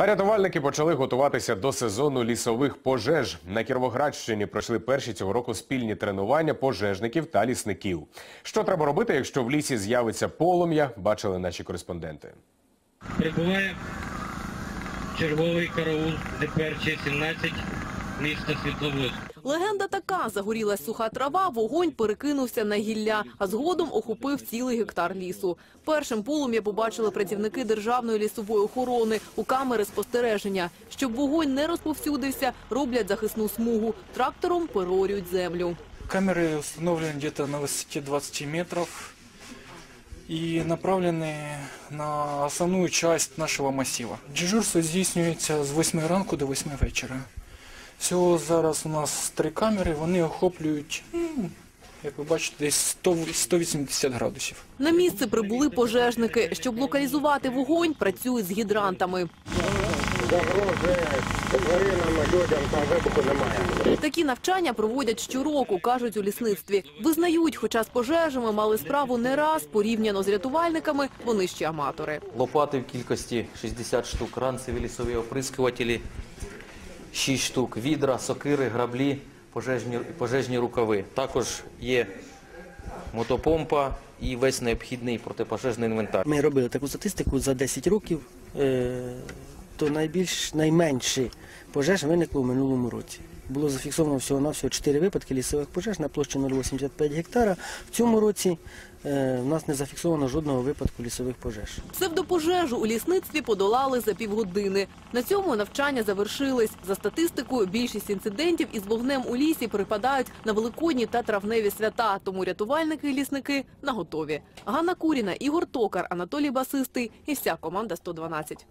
А рятувальники почали готуватися до сезону лісових пожеж. На Кіровоградщині пройшли перші цього року спільні тренування пожежників та лісників. Що треба робити, якщо в лісі з'явиться полум'я, бачили наші кореспонденти. Прибуває черговий караул ДПРЧ 17 міста Світловодськ. Легенда така: загорілась суха трава, вогонь перекинувся на гілля, а згодом охопив цілий гектар лісу. Першим полум'я побачили працівники державної лісової охорони у камери спостереження. Щоб вогонь не розповсюдився, роблять захисну смугу. Трактором переорюють землю. Камеры установлены где-то на высоте 20 метров и направлены на основную часть нашего массива. Дежурство здійснюється з 8 ранку до 8 вечора. Всього зараз у нас три камери, вони охоплюють, ну, як ви бачите, десь 100, 180 градусів. На місце прибули пожежники. Щоб локалізувати вогонь, працюють з гідрантами. загрози тваринам, людям там вибуху немає. Такі навчання проводять щороку, кажуть у лісництві. Визнають, хоча з пожежами мали справу не раз, порівняно з рятувальниками, вони ще аматори. Лопати в кількості 60 штук, ранцеві лісові оприскувателі 6 штук, відра, сокири, граблі, пожежні, пожежні рукави. Також є мотопомпа і весь необхідний протипожежний інвентар. Ми робили таку статистику за 10 років, е, то найбільш найменші пожеж виникло в минулому році. Було зафіксовано всього-навсього 4 випадки лісових пожеж на площі 0,85 гектара. В цьому році е, в нас не зафіксовано жодного випадку лісових пожеж. Псевдопожежу у лісництві подолали за півгодини. На цьому навчання завершились. За статистикою, більшість інцидентів із вогнем у лісі припадають на великодні та травневі свята. Тому рятувальники і лісники наготові. Ганна Куріна, Ігор Токар, Анатолій Басистий і вся команда 112.